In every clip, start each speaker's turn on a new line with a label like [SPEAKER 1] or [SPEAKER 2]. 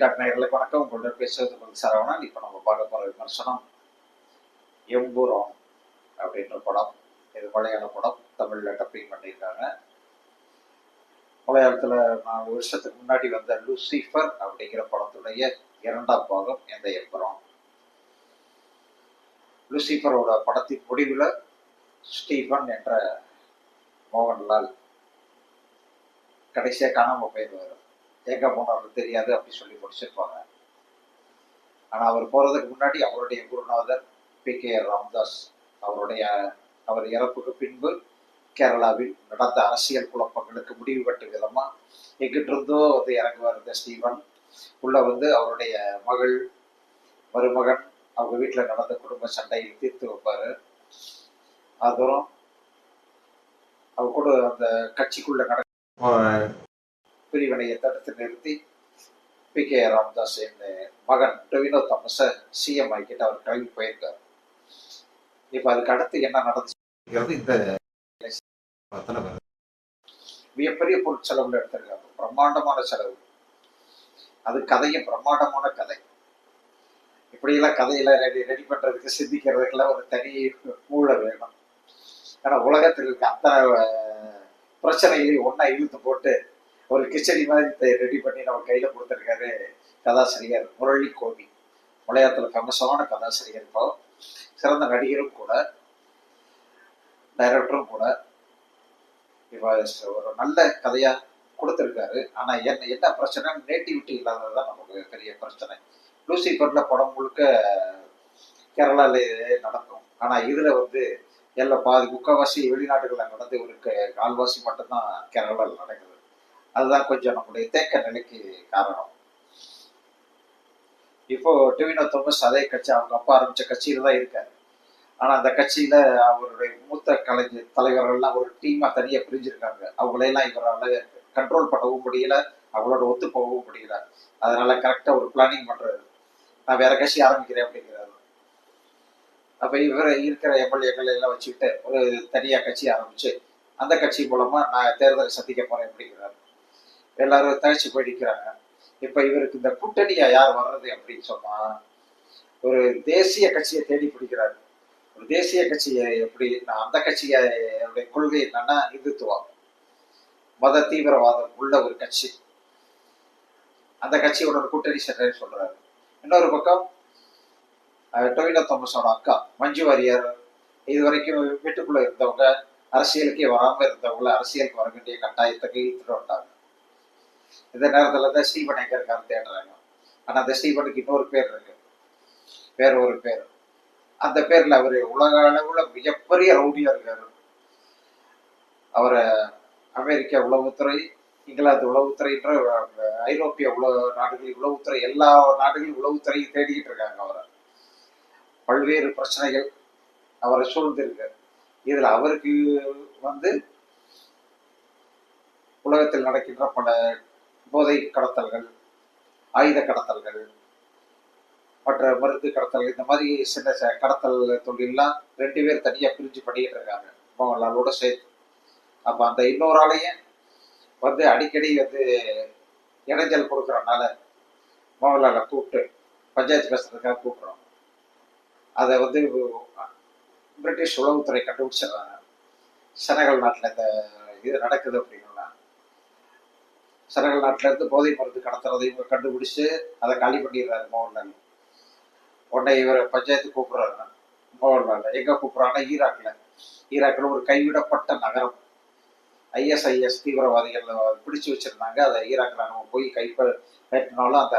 [SPEAKER 1] Doctor நேயர்களுக்கு வணக்கம். உங்களோட பேசுவது உங்கள் சரவணன். இப்போ நம்ம பார்க்க போகிற விமர்சனம் எம்புரம் அப்படின்ற படம். இது மலையாள படம். தமிழில் டப்பிங் பண்ணியிருக்காங்க. மலையாளத்தில் நாலு வருஷத்துக்கு முன்னாடி வந்த லூசிஃபர் அப்படிங்கிற படத்துடைய இரண்டாம் பாகம் இந்த எம்புரம் லூசிஃபரோட படத்தின் முடிவில் ஸ்டீஃபன் என்ற மோகன்லால் கடைசியாக காணாமல் போயிடுவார் எங்கே போனாலும் தெரியாது அப்படின்னு சொல்லி முடிச்சிருப்பாங்க. ஆனால் அவர் போகிறதுக்கு முன்னாடி அவருடைய குருநாதர் பி. கே. ராம்தாஸ் அவருடைய அவர் இறப்புக்கு பின்பு கேரளாவில் நடந்த அரசியல் குழப்பங்களுக்கு முடிவு கட்டும் விதமாக எங்கிட்டிருந்தோ வந்து இறங்குவார் இந்த ஸ்டீவன். உள்ள வந்து அவருடைய மகள் மருமகன் அவங்க வீட்டில் நடந்த குடும்ப சண்டையை தீர்த்து வைப்பார். அதுவும் அவர் கூட அந்த கட்சிக்குள்ள நட பிரிவினையை தடுத்து நிறுத்தி பி. கே. ராம்தாஸ் மகன் டொவினோ தாமஸை சிஎம் ஆகிக்கிட்டு அவர் கிளம்பி போயிருக்கார். இப்போ அதுக்கு அடுத்து என்ன நடந்துச்சுங்கிறது இந்த வருது. மிகப்பெரிய பொருட்செலவுல எடுத்திருக்காங்க. பிரம்மாண்டமான செலவு. அது கதையும் பிரம்மாண்டமான கதை. இப்படியெல்லாம் கதையில ரெடி ரெடி பண்றதுக்கு சிந்திக்கிறதுக்கெல்லாம் ஒரு தனி மூளை வேணும். ஏன்னா உலகத்தில் இருக்க அத்தனை பிரச்சனைகளையும் ஒன்றா இழுத்து போட்டு ஒரு கிச்சடி மாதிரி ரெடி பண்ணி நம்ம கையில் கொடுத்துருக்காரு கதாசிரியர் முரளி கோபி மலையாளத்தில் ஃபேமஸான கதாசிரியர் இப்போ. சிறந்த நடிகரும் கூட டைரக்டரும் கூட. இப்போ ஒரு நல்ல கதையாக கொடுத்துருக்காரு. ஆனால் என்ன என்ன பிரச்சனை? நேட்டிவிட்டி இல்லாதது தான் நமக்கு பெரிய பிரச்சனை. லூசிஃபரில் படம் முழுக்க கேரளாவில் நடக்கும். ஆனால் இதில் வந்து எல்லாம் பாதி முக்கால்வாசி வெளிநாடுகளில் நடந்து ஒரு கால்வாசி மட்டும்தான் கேரளாவில் நடக்குது. அதுதான் கொஞ்சம் நம்முடைய தேக்க நிலைக்கு காரணம். இப்போ டிவினோ தோமஸ் அதே கட்சி அவங்க அப்பா ஆரம்பிச்ச கட்சியில தான் இருக்காரு. ஆனா அந்த கட்சியில அவருடைய மூத்த கலைஞர் தலைவர்கள்லாம் ஒரு டீமா தனியா பிரிஞ்சிருக்காங்க. அவங்களையெல்லாம் இவரால் கண்ட்ரோல் பண்ணவும் முடியல அவங்களோட ஒத்து போகவும் முடியல. அதனால கரெக்டா ஒரு பிளானிங் பண்றாரு. நான் வேற கட்சி ஆரம்பிக்கிறேன் அப்படிங்கிறாரு. அப்ப இவர் இருக்கிற எம்எல்ஏக்கள் எல்லாம் வச்சுக்கிட்டு ஒரு தனியா கட்சி ஆரம்பிச்சு அந்த கட்சி மூலமா நான் தேர்தலை சந்திக்க போறேன் அப்படிங்கிறாரு. எல்லாரும் தழைச்சி போயிடிக்கிறாங்க. இப்ப இவருக்கு இந்த கூட்டணியா யார் வர்றது அப்படின்னு சொன்னா ஒரு தேசிய கட்சியை தேடி பிடிக்கிறாரு. ஒரு தேசிய கட்சியை எப்படி நான் அந்த கட்சியுடைய கொள்கை என்னன்னா இந்துத்துவம். மத தீவிரவாதம் உள்ள ஒரு கட்சி. அந்த கட்சியோட கூட்டணி சென்றேன்னு சொல்றாரு. இன்னொரு பக்கம் டொவினா தாமஸோட அக்கா மஞ்சு வாரியர் இது வரைக்கும் வீட்டுக்குள்ள இருந்தவங்க அரசியலுக்கே வராம இருந்தவங்கள அரசியலுக்கு வர வேண்டிய கட்டாயத்தை இழுத்துட்டு வந்தாங்க இந்த நேரத்துல தான் ஸ்ரீபன் எங்கே இருக்காரு தேடுறாங்க. ஆனா அந்த ஸ்ரீபனுக்கு இன்னொரு பேர் இருக்கு. வேற ஒரு பேர். அந்த பேர்ல அவரு உலக அளவுல மிகப்பெரிய ரவுடியாக இருக்காரு. அவரை அமெரிக்க உளவுத்துறை இங்கிலாந்து உளவுத்துறைன்ற ஐரோப்பிய உலக நாடுகளில் உளவுத்துறை எல்லா நாடுகளிலும் உளவுத்துறையும் தேடிக்கிட்டு இருக்காங்க அவரை. பல்வேறு பிரச்சனைகள் அவரை சூழ்ந்திருக்கு இதுல அவருக்கு வந்து உலகத்தில் நடக்கின்ற பல போதை கடத்தல்கள் ஆயுத கடத்தல்கள் மற்ற மருந்து கடத்தல்கள் இந்த மாதிரி சின்ன கடத்தல் தொழிலெலாம் ரெண்டு பேர் தனியாக பிரிஞ்சு பண்ணிக்கிட்டு இருக்காங்க. மோகன்லாலோட சேர்த்து. அப்போ அந்த இன்னொரு ஆளையும் வந்து அடிக்கடி வந்து இடைஞ்சல் கொடுக்குறனால மோகன்லாலை கூப்பிட்டு பஞ்சாயத்து பேசுறதுக்காக கூப்பிட்றோம். அதை வந்து பிரிட்டிஷ் உளவுத்துறை கண்டுபிடிச்சிடுறாங்க. செனகல் நாட்டில் இந்த இது நடக்குது அப்படின்னா செனகல் நாட்டில இருந்து போதை மருந்து கடத்துறதை இவங்க கண்டுபிடிச்சு அதை காலி பண்ணிடுறாரு மோகன்லால் உடனே இவர் பஞ்சாயத்து கூப்பிடுறாரு மோகன்லால் எங்க கூப்பிட்றாங்கன்னா ஈராக்கில் ஈராக்கில் ஒரு கைவிடப்பட்ட நகரம். ஐஎஸ்ஐஎஸ் தீவிரவாதிகள் பிடிச்சு வச்சிருந்தாங்க. அதை ஈராக்கில் நம்ம போய் கைப்பற்றினாலும் அந்த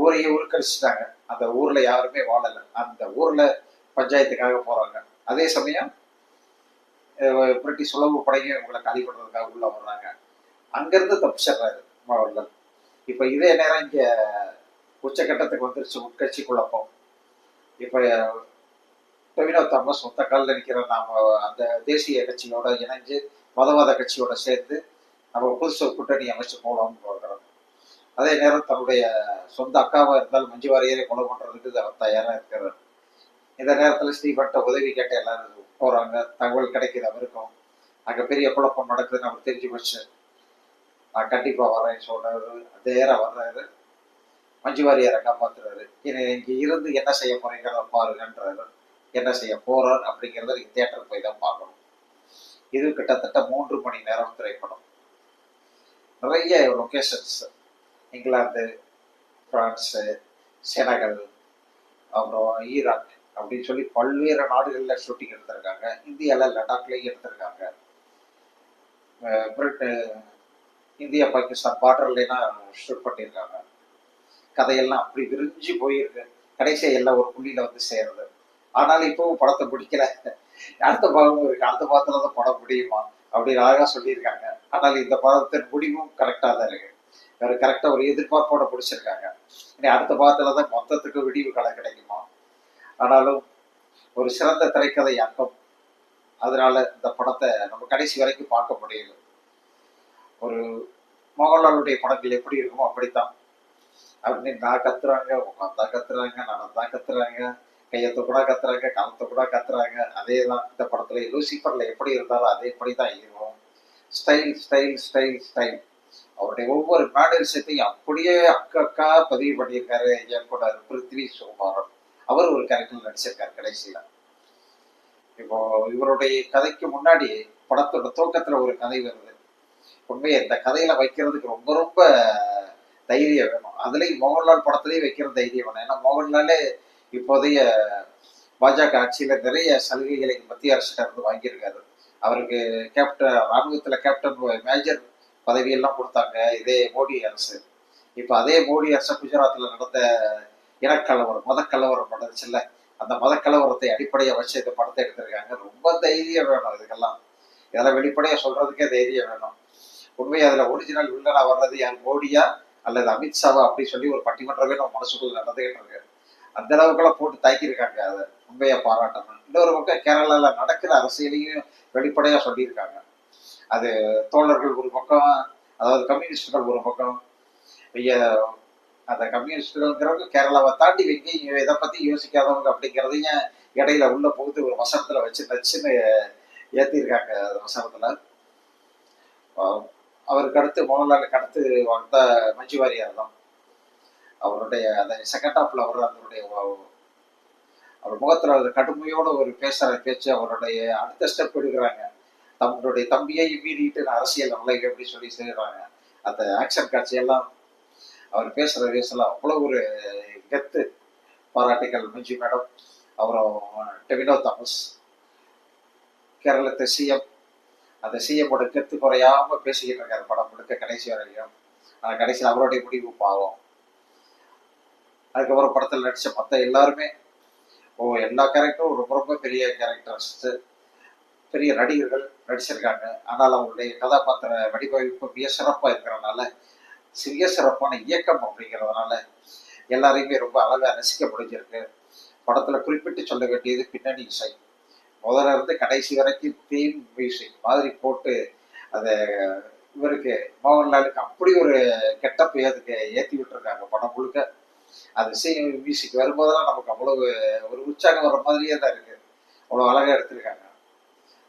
[SPEAKER 1] ஊரையே உருக்கடிச்சிட்டாங்க. அந்த ஊர்ல யாருமே வாழலை. அந்த ஊர்ல பஞ்சாயத்துக்காக போறாங்க. அதே சமயம் பிரிட்டிஷ் உளவு படையும் இவங்களை காலி பண்ணுறதுக்காக உள்ள வர்றாங்க. அங்கிருந்து தப்பிச்சிடுறாரு மோகன்லால் இப்ப இதே நேரம் இங்க உச்சக்கட்டத்துக்கு வந்துருச்சு உட்கட்சி குழப்பம். இப்ப டொவினோ தாமஸ் சொந்த காலில் நிற்கிற நாம அந்த தேசிய கட்சியோட இணைஞ்சு மதவாத கட்சியோட சேர்த்து நம்ம புதுசு கூட்டணி அமைச்சு போகலாம்னு பார்க்குறோம். அதே நேரம் தன்னுடைய சொந்த அக்காவா இருந்தால் மஞ்சு வாரியரை கொலை பண்றதுக்கு அவர் தயாரா இருக்கிறார். இந்த நேரத்துல ஸ்ரீபட்ட உதவி கேட்ட எல்லாரும் போறாங்க. தகவல் கிடைக்கிது அவருக்கும். அங்க பெரிய குழப்பம் நடக்குதுன்னு அவர் தெரிஞ்சு வச்சு நான் கண்டிப்பா வரேன் சொல்றாரு நேரம் வர்றாரு. மஞ்சு வாரியாரை காப்பாற்றுறாரு என்னை இங்கே இருந்து என்ன செய்ய போகிறீங்கிறத பாருங்கன்றாரு. என்ன செய்ய போறார் அப்படிங்கிறத நீங்கள் தேட்டர் போய் தான் பார்க்கணும். இது கிட்டத்தட்ட மூன்று மணி நேரம் திரைப்படம். நிறைய லொகேஷன்ஸ் இங்கிலாந்து பிரான்ஸு செனகல் அப்புறம் ஈராக் அப்படின்னு சொல்லி பல்வேறு நாடுகளில் ஷூட்டிங் எடுத்திருக்காங்க. இந்தியாவில் லடாக்லேயும் எடுத்திருக்காங்க. பிரிட்டு இந்தியா பாகிஸ்தான் பார்டர்லாம் ஷூட் பண்ணியிருக்காங்க. கதையெல்லாம் அப்படி விரிஞ்சு போயிருக்கு. கடைசியாக எல்லாம் ஒரு புள்ளியில் வந்து சேருது. ஆனால் இப்போவும் படத்தை பிடிக்கல. அடுத்த பாகமும் இருக்கு. அடுத்த பாகத்தில் தான் படம் முடியுமா? அப்படின்னு அழகாக சொல்லியிருக்காங்க. ஆனால் இந்த படத்தின் முடிவும் கரெக்டாக தான் இருக்கு. வேற கரெக்டாக ஒரு எதிர்பார்ப்போட பிடிச்சிருக்காங்க இனி அடுத்த பாகத்தில் தான் மொத்தத்துக்கு விடிவு கலை கிடைக்குமா? ஆனாலும் ஒரு சிறந்த திரைக்கதை அங்கம் அதனால இந்த படத்தை நம்ம கடைசி வரைக்கும் பார்க்க முடியும் ஒரு மோகன்லாலுடைய படங்கள் எப்படி இருக்குமோ அப்படித்தான். அப்படின்னு நான் கத்துறாங்க உட்காந்தா கத்துறாங்க நடந்தா கத்துறாங்க கையத்தை கூட கத்துறாங்க காலத்தை கூட கத்துறாங்க. அதே தான் இந்த படத்துல லூசிஃபர்ல எப்படி இருந்தாலும் அதே படி தான் இருக்கும். Style style style style. அவருடைய ஒவ்வொரு மேடல்ஸத்தையும் அப்படியே அக்கா பதிவு பண்ணியிருக்காரு இயக்குனர் பிருத்வி சுகுமாரன் அவர் ஒரு கேரக்டர் நடிச்சிருக்காரு கடைசியில. இப்போ இவருடைய கதைக்கு முன்னாடி படத்தோட துவக்கத்துல ஒரு கதை வருது. உண்மையை இந்த கதையில வைக்கிறதுக்கு ரொம்ப ரொம்ப தைரியம் வேணும். அதுலயும் மோகன்லால் படத்துலயும் வைக்கிற தைரியம் வேணும். ஏன்னா மோகன்லாலே இப்போதைய பாஜக ஆட்சியில நிறைய சலுகைகளை மத்திய அரசிட்ட இருந்து வாங்கியிருக்காரு. அவருக்கு கேப்டன் ராணுவத்துல கேப்டன் மேஜர் பதவியெல்லாம் கொடுத்தாங்க. இதே மோடி அரசு. இப்போ அதே மோடி அரசு குஜராத்தில் நடந்த இனக்கலவரம் மதக்கலவரம் நடந்துச்சுல்ல? அந்த மதக்கலவரத்தை அடிப்படையாக வச்சு இந்த படத்தை எடுத்திருக்காங்க. ரொம்ப தைரியம் வேணும் இதுக்கெல்லாம். இதெல்லாம் வெளிப்படையாக சொல்றதுக்கே தைரியம் வேணும். உண்மை அதில் ஒரிஜினல் வில்லனா வர்றது யார்? மோடியா? அல்லது அமித்ஷாவா அப்படின்னு சொல்லி ஒரு பட்டிமன்றமே நம்ம மனசுக்குள்ள நடந்துகிட்டு இருக்கு. அந்த அளவுக்குலாம் போட்டு தாக்கியிருக்காங்க அதை. உண்மையை பாராட்டணும். இன்னொரு பக்கம் கேரளாவில் நடக்கிற அரசியலையும் வெளிப்படையாக சொல்லியிருக்காங்க. அது தோழர்கள் ஒரு பக்கம் அதாவது கம்யூனிஸ்டுகள் ஒரு பக்கம். அந்த கம்யூனிஸ்டுங்கிறவங்க கேரளாவை தாண்டி எங்கேயும் இதை பத்தி யோசிக்காதவங்க அப்படிங்கிறதையும் இடையில உள்ள போகுது ஒரு வசனத்துல வச்சு நச்சுன்னு ஏத்திருக்காங்க அந்த வசனத்துல. அவருக்கு அடுத்து மோகன்லாலுக்கு அடுத்து வந்த மஞ்சு வாரியார் தான் அவருடைய அந்த செகண்ட் ஹாப்ல அவர் அவருடைய அவர் முகத்தில் அவர் கடுமையோட ஒரு பேசுகிற பேச்சு அவருடைய அடுத்த ஸ்டெப் எடுக்கிறாங்க. தம்முடைய தம்பியை மீறிட்டு நான் அரசியல் நல்ல எப்படி சொல்லி செய்கிறாங்க அந்த ஆக்ஷன் காட்சியெல்லாம் அவர் பேசுகிற வயசுலாம் அவ்வளோ ஒரு கெத்து. பாராட்டுகள் மஞ்சு மேடம் அப்புறம் டெவினோ தாமஸ் கேரளத்தை சிஎம் அந்த சிஎம்மோட கெத்து குறையாம பேசிக்கிட்டு இருக்காரு படம் முழுக்க கடைசி வரையும் ஆனால் கடைசியில் அவருடைய முடிவு பாவம். அதுக்கப்புறம் படத்தில் நடிச்ச மற்ற எல்லாருமே ஓ எல்லா கேரக்டரும் ரொம்ப ரொம்ப பெரிய கேரக்டர்ஸ் பெரிய நடிகர்கள் நடிச்சிருக்காங்க. ஆனால் அவங்களுடைய கதாபாத்திர வடிவமைப்பு மிக சிறப்பாக இருக்கிறதுனால சிறிய சிறப்பான இயக்கம் அப்படிங்கிறதுனால எல்லாரையுமே ரொம்ப அழகாக ரசிக்க முடிஞ்சிருக்கு. படத்தில் குறிப்பிட்டு சொல்ல வேண்டியது பின்னணி இசை. முதல்ல இருந்து கடைசி வரைக்கும் தீம் மியூசிக் மாதிரி போட்டு அதை இவருக்கு மோகன்லாலுக்கு அப்படி ஒரு கெட்டப் அதுக்கு ஏற்றி விட்டுருக்காங்க. படம் முழுக்க அது இசை மியூசிக் வரும்போதெல்லாம் நமக்கு அவ்வளவு ஒரு உற்சாகம் வர மாதிரியே தான் இருக்குது அவ்வளோ அழகாக எடுத்திருக்காங்க.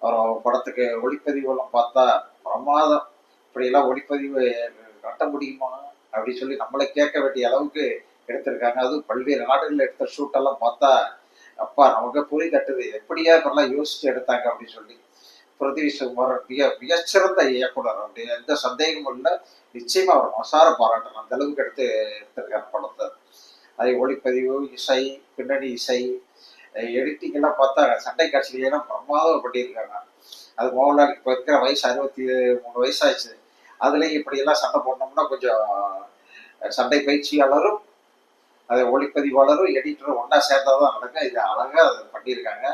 [SPEAKER 1] அப்புறம் படத்துக்கு ஒளிப்பதிவுலாம் பார்த்தா பிரமாதம். இப்படியெல்லாம் ஒளிப்பதிவு கட்ட முடியுமா? அப்படின்னு சொல்லி நம்மளை கேட்க வேண்டிய அளவுக்கு எடுத்திருக்காங்க. அதுவும் பல்வேறு நாடுகளில் எடுத்த ஷூட்டெல்லாம் பார்த்தா அப்பா நமக்கு புரி தட்டுது. எப்படியா இப்பெல்லாம் யோசிச்சு எடுத்தாங்க அப்படின்னு சொல்லி பிருத்திவி மிக மிகச்சிறந்த இயக்குனர். அப்படின்னு எந்த சந்தேகமும் இல்லை. நிச்சயமா அவர் மசார பாராட்டணும். அந்த அளவுக்கு எடுத்து எடுத்திருக்காரு படத்தை. அதை ஒளிப்பதிவு இசை பின்னணி இசை எடிட்டிங் எல்லாம் பார்த்தா சண்டை காட்சிகளெல்லாம் பிரமாதம் பண்ணியிருக்காங்க. அது மோகன்லால் இப்போ இருக்கிற வயசு அறுபத்தி மூணு வயசாச்சு அதுலேயும் இப்படியெல்லாம் சண்டை போடணும்னா கொஞ்சம் சண்டை பயிற்சியாளரும் அதை ஒளிப்பதிவாளரும் எடிட்டரும் ஒன்றா சேர்ந்தாதான் நடக்கும் இது அழகாக அதை பண்ணியிருக்காங்க.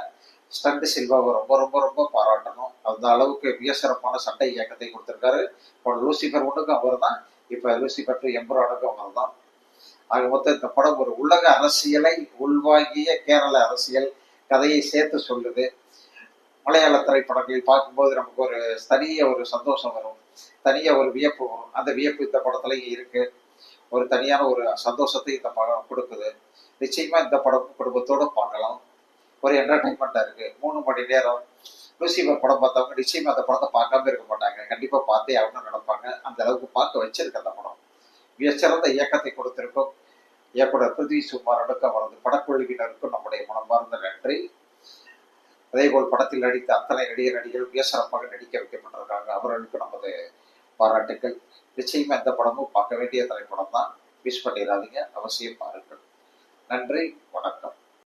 [SPEAKER 1] ஸ்டண்ட் சில்வாவை ரொம்ப ரொம்ப ரொம்ப பாராட்டணும். அந்த அளவுக்கு மிக சிறப்பான சண்டை இயக்கத்தை கொடுத்துருக்காரு. இப்போ லூசிஃபர் ஒன்றுக்கும் அவர் தான். இப்போ லூசிபர் டு எம்பரானுக்கும் அவர் தான். ஆக மொத்தம் இந்த படம் ஒரு உலக அரசியலை உள்வாங்கிய கேரள அரசியல் கதையை சேர்த்து சொல்லுது. மலையாள திரைப்படங்களில் பார்க்கும்போது நமக்கு ஒரு தனிய ஒரு சந்தோஷம் வரும். தனிய ஒரு வியப்பு வரும். அந்த வியப்பு இந்த படத்துலையும் இருக்குது ஒரு தனியான ஒரு சந்தோஷத்தை இந்த படம் கொடுக்குது. நிச்சயமா இந்த படம் குடும்பத்தோட பார்க்கலாம். ஒரு என்டர்டைன்மெண்டா இருக்கு. மூணு மணி நேரம் லூசிபர் படம் பார்த்தவங்க நிச்சயமா அந்த படத்தை பார்க்காம இருக்க மாட்டாங்க. கண்டிப்பா பார்த்தே ஆகணும்னு நினைப்பாங்க. அந்த அளவுக்கு பார்க்க வச்சிருக்கு அந்த படம். மிகச்சிறந்த இயக்கத்தை கொடுத்திருக்கும் இயக்குனர் பிருத்வி சுமார் அடக்கம். அவரது படக்குழுவினருக்கும் நம்முடைய மனமார்ந்த நன்றி. அதேபோல் படத்தில் நடித்த அத்தனை நடிகர் நடிகர்கள் மிக சிறப்பாக நடிக்க வைக்கப்பட்டிருக்காங்க. அவர்களுக்கு நமது பாராட்டுக்கள். நிச்சயமா எந்த படமும் பார்க்க வேண்டிய திரைப்படம் தான் மிஸ் பண்ணிடாதீங்க. அவசியம் பாருங்கள். நன்றி. வணக்கம்.